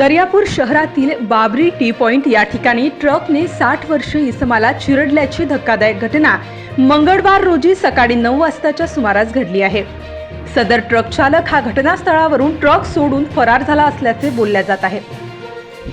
दर्यापूर शहरातील Babri T point या ठिकाणी ट्रकने साठ वर्ष इसमाला चिरडल्याची धक्कादायक घटना मंगळवार रोजी सकाळी नऊ वाजताच्या सुमारास घडली आहे. सदर ट्रक चालक हा घटनास्थळावरून ट्रक सोडून फरार झाला असल्याचे बोलल्या जात आहे.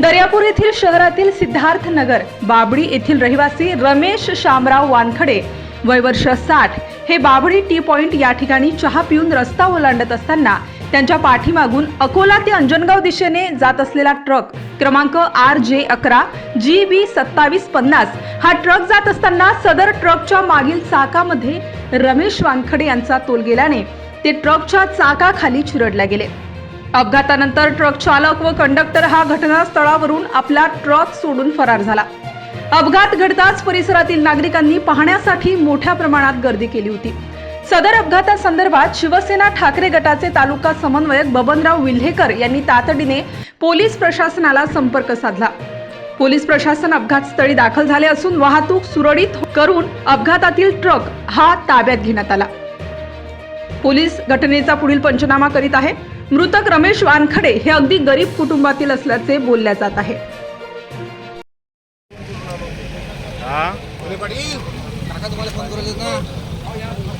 दर्यापूर येथील शहरातील सिद्धार्थ नगर बाबडी येथील रहिवासी रमेश शामराव वानखडे वय वर्ष साठ हे बाबडी टी पॉइंट या ठिकाणी चहा पिऊन रस्ता ओलांडत असताना त्यांच्या पाठीमागून अकोला ते अंजनगाव दिशेने जात असलेला ट्रक क्रमांक आर जे अकरा जी बी सत्तावीस पन्नास हा ट्रक जात असताना सदर ट्रकच्या मागील चाकामध्ये रमेश वानखडे यांचा तोल गेल्याने ते ट्रकच्या चाकाखाली चिरडले गेले. अपघातानंतर ट्रक चालक व कंडक्टर हा घटनास्थळावरून आपला ट्रक सोडून फरार झाला. अपघात घडताच परिसरातील नागरिकांनी पाहण्यासाठी मोठ्या प्रमाणात गर्दी केली होती. सदर अपघातासंदर्भात शिवसेना ठाकरे गटाचे तालुका समन्वयक बबनराव विल्हेकर यांनी तातडीने पोलीस प्रशासनाला संपर्क साधला. पोलीस प्रशासन अपघातस्थळी दाखल झाले असून वाहतूक सुरळीत करून अपघातातील ट्रक हा ताब्यात घेण्यात आला. पोलीस घटनेचा पुढील पंचनामा करीत आहे. मृतक रमेश वानखडे हे अगदी गरीब कुटुंबातील असल्याचे बोलल्या जात आहे. हा. तुम्हाला फोन